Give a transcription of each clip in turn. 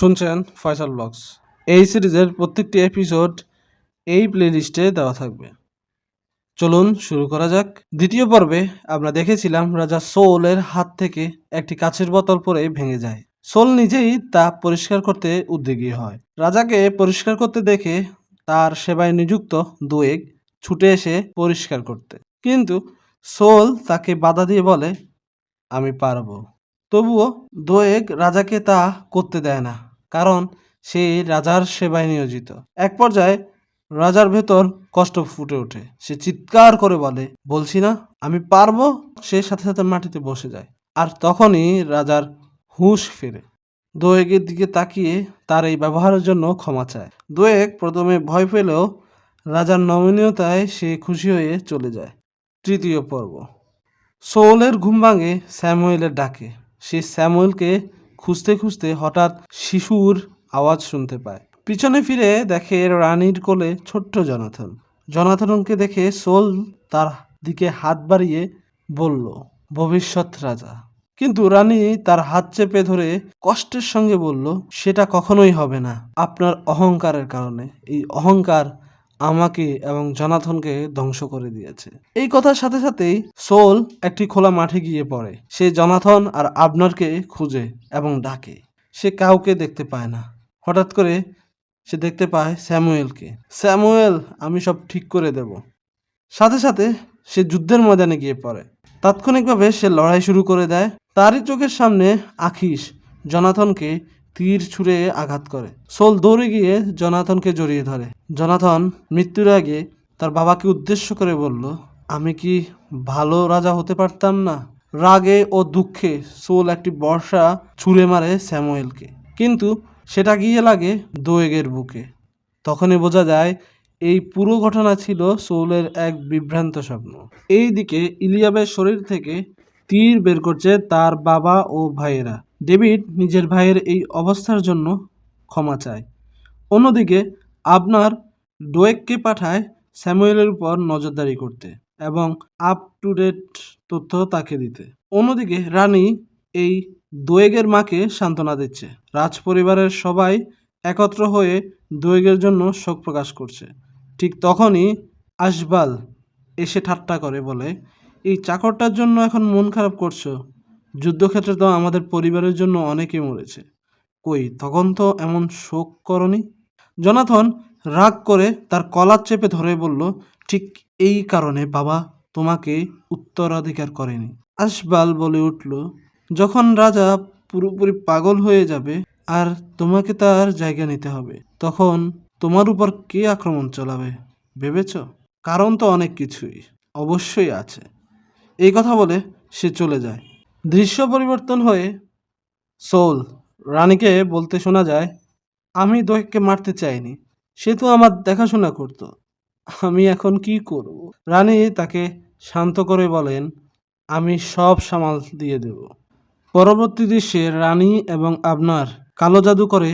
শুনছেন ফয়সাল ব্লগস। এই সিরিজের প্রত্যেকটি এপিসোড এই প্লেলিস্টে দেওয়া থাকবে। চলুন শুরু করা যাক। দ্বিতীয় পর্বে আমরা দেখেছিলাম রাজা সোলের হাত থেকে একটি কাছের বোতল পরে ভেঙে যায়। সোল নিজেই তা পরিষ্কার করতে উদ্যোগী হয়। রাজাকে পরিষ্কার করতে দেখে তার সেবায় নিযুক্ত দুয়েক ছুটে এসে পরিষ্কার করতে। কিন্তু সোল তাকে বাধা দিয়ে বলে, আমি পারব। তবুও দোয়েগ রাজাকে তা করতে দেয় না। কারণ সে রাজার সেবায় নিয়োজিত। এক পর্যায়ে রাজার ভেতর কষ্ট ফুটে ওঠে। সে চিৎকার করে বলে, বলছি না, আমি পারব? সে সাথে সাথে মাটিতে বসে যায় আর তখনই রাজার হুঁশ ফেরে। দোয়েগের দিকে তাকিয়ে তার এই ব্যবহারের জন্য ক্ষমা চায়। দোয়েগ প্রথমে ভয় পেলেও রাজার নমনীয়তায় সে খুশি হয়ে চলে যায়। তৃতীয় পর্ব। সোলের ঘুম ভাঙে স্যামুয়েলের ডাকে। সে স্যামুয়েলকে খুঁজতে খুঁজতে হঠাৎ শিশুর আওয়াজ শুনতে পায়। পিছনে ফিরে দেখে রানীর কোলে ছোট্ট জনাথন। জনাথনকে দেখে সোল তার দিকে হাত বাড়িয়ে বলল, ভবিষ্যৎ রাজা। কিন্তু রানী তার হাত চেপে ধরে কষ্টের সঙ্গে বলল, সেটা কখনোই হবে না। আপনার অহংকারের কারণে। এই অহংকার আমাকে এবং জনাথনকে ধ্বংস করে দিয়েছে। এই কথার সাথে সাথেই সোল একটি খোলা মাঠে গিয়ে পড়ে। সে জনাথন আর আবনারকে খুঁজে এবং ডাকে। সে কাউকে দেখতে পায় না। হঠাৎ করে সে দেখতে পায় স্যামুয়েলকে। স্যামুয়েল, আমি সব ঠিক করে দেব। সাথে সাথে সে যুদ্ধের ময়দানে গিয়ে পড়ে। তাৎক্ষণিকভাবে সে লড়াই শুরু করে দেয়। তারই চোখের সামনে আখিস জনাথনকে তীর ছুঁড়ে আঘাত করে। সোল দৌড়ে গিয়ে জনাথনকে জড়িয়ে ধরে। জনাথন মৃত্যুর আগে তার বাবাকে উদ্দেশ্য করে বলল, আমি কি ভালো রাজা হতে পারতাম না? রাগে ও দুঃখে সোল একটি বর্ষা ছুঁড়ে মারে স্যামুয়েলকে। কিন্তু সেটা গিয়ে লাগে দোয়েগের বুকে। তখনই বোঝা যায়, এই পুরো ঘটনা ছিল সোলের এক বিভ্রান্ত স্বপ্ন। এই দিকে ইলিয়াবের শরীর থেকে তীর বের করছে তার বাবা ও ভাইয়েরা। ডেভিড নিজের ভাইয়ের এই অবস্থার জন্য ক্ষমা চায়। অন্যদিকে আপনার ডোয়েককে পাঠায় স্যামুয়েলের উপর নজরদারি করতে এবং আপ টু ডেট তথ্য তাকে দিতে। অন্যদিকে, রানী এই দোয়েগের মাকে সান্ত্বনা দিচ্ছে। রাজ পরিবারের সবাই একত্র হয়ে দোয়েগের জন্য শোক প্রকাশ করছে। ঠিক তখনই আশবাল এসে ঠাট্টা করে বলে, এই চাকরটার জন্য এখন মন খারাপ করছ? যুদ্ধক্ষেত্রে তো আমাদের পরিবারের জন্য অনেকে মরেছে। কই, তখন তো এমন শোক করনি? জনাথন রাগ করে তার কলার চেপে ধরে বলল, ঠিক এই কারণে বাবা, তোমাকে উত্তরাধিকার করেনি। আশবাল বলে উঠল, যখন রাজা পুরোপুরি পাগল হয়ে যাবে আর তোমাকে তার জায়গা নিতে হবে, তখন তোমার উপর কে আক্রমণ চালাবে, ভেবেছ? কারণ তো অনেক কিছুই অবশ্যই আছে। এই কথা বলে সে চলে যায়। দৃশ্য পরিবর্তন হয়ে সোল রানীকে বলতে শোনা যায়, আমি দোয়েককে মারতে চাইনি, সে তো আমার দেখাশোনা করতো, আমি এখন কি করব? রানী তাকে শান্ত করে বলেন, আমি সব সামাল দিয়ে দেব। পরবর্তী দৃশ্যে রানী এবং আপনার কালো জাদু করে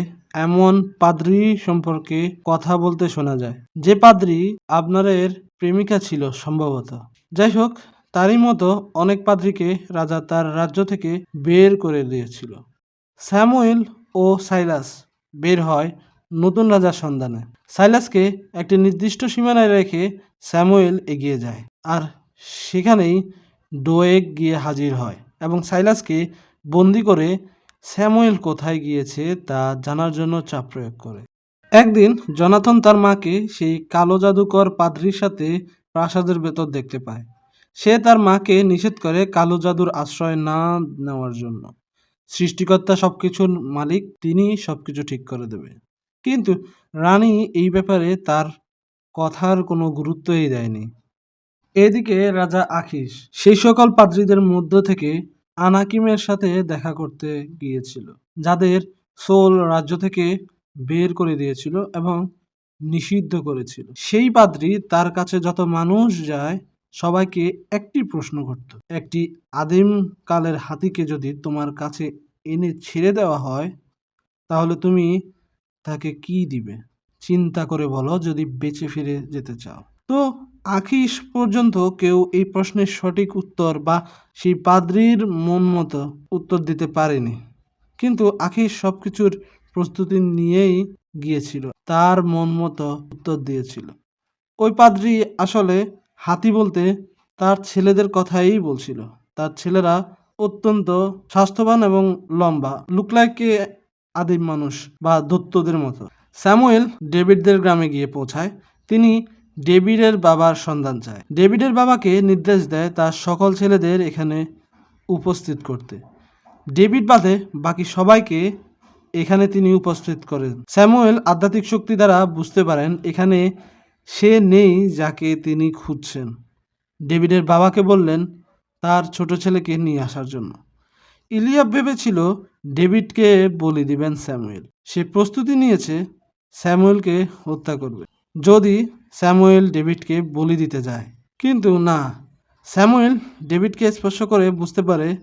এমন পাদ্রি সম্পর্কে কথা বলতে শোনা যায়, যে পাদ্রি আপনারের প্রেমিকা ছিল সম্ভবত। যাই হোক তারই মতো অনেক পাদ্রিকে রাজা তার রাজ্য থেকে বের করে দিয়েছিল। স্যামুয়েল ও সাইলাস বের হয় নতুন রাজার সন্ধানে। সাইলাসকে একটি নির্দিষ্ট সীমানায় রেখে স্যামুয়েল এগিয়ে যায় আর সেখানেই ডোয়েগ গিয়ে হাজির হয় এবং সাইলাসকে বন্দি করে স্যামুয়েল কোথায় গিয়েছে তা জানার জন্য চাপ প্রয়োগ করে। একদিন জনাথন তার মাকে সেই কালো জাদুকর পাদ্রির সাথে প্রাসাদের ভেতর দেখতে পায়। সে তার মাকে নিষেধ করে কালো জাদুর আশ্রয় না নেওয়ার জন্য। সৃষ্টিকর্তা সবকিছুর মালিক তিনি সবকিছু ঠিক করে দেবে। কিন্তু রানী এই ব্যাপারে তার কথার কোনো গুরুত্বই দেয়নি। এদিকে রাজা আখিস সেই সকল পাদ্রীদের মধ্য থেকে আনাকিমের সাথে দেখা করতে গিয়েছিল, যাদের সোল রাজ্য থেকে বের করে দিয়েছিল এবং নিষিদ্ধ করেছিল। সেই পাদ্রী তার কাছে যত মানুষ যায় সবাইকে একটি প্রশ্ন করত। একটি আদিম কালের হাতিকে যদি তোমার কাছে এনে ছেড়ে দেওয়া হয়, তাহলে তুমি তাকে কি দিবে? চিন্তা করে বলো যদি বেঁচে ফিরে যেতে চাও। তো আখিস পর্যন্ত কেউ এই প্রশ্নের সঠিক উত্তর বা সেই পাদ্রির মন মতো উত্তর দিতে পারেনি। কিন্তু আখিস সব কিছুর প্রস্তুতি নিয়েই গিয়েছিল। তার মন মতো উত্তর দিয়েছিল। ওই পাদ্রি আসলে হাতি বলতে তার ছেলেদের কথাই বলছিল। তার ছেলেরা অত্যন্ত স্বাস্থ্যবান এবং লম্বা লুক লাইক এ আদিম মানুষ বা দত্তদের মতো। স্যামুয়েল ডেভিডদের গ্রামে গিয়ে পৌঁছায়। তিনি ডেভিডের বাবার সন্ধান চায়। ডেভিডের বাবাকে নির্দেশ দেয় তার সকল ছেলেদের এখানে উপস্থিত করতে। ডেভিড বাদে বাকি সবাইকে এখানে তিনি উপস্থিত করেন। স্যামুয়েল আধ্যাত্মিক শক্তি দ্বারা বুঝতে পারেন এখানে সে নেই যাকে তিনি খুঁজছেন। ডেভিডের বাবাকে বললেন তার ছোট ছেলেকে নিয়ে আসার জন্য। ইলিয়াব ভেবেছিল ডেভিডকে বলি দিবেন স্যামুয়েল। সে প্রস্তুতি নিয়েছে, স্যামুয়েলকে হত্যা করবে। যদি স্যামুয়েল ডেভিডকে বলি দিতে যায়। কিন্তু না, স্যামুয়েল ডেভিডকে স্পর্শ করে বুঝতে পারে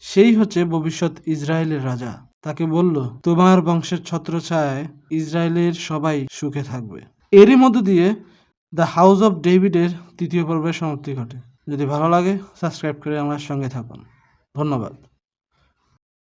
সেই হচ্ছে ভবিষ্যৎ ইসরায়েলের রাজা। তাকে বলল, তোমার বংশের ছত্রছায়ায় ইসরায়েলের সবাই সুখে থাকবে। এরই মধ্য দিয়ে দ্য হাউস অফ ডেভিডের তৃতীয় পর্বের সমাপ্তি ঘটে। যদি ভালো লাগে, সাবস্ক্রাইব করে আমার সঙ্গে থাকুন। ধন্যবাদ।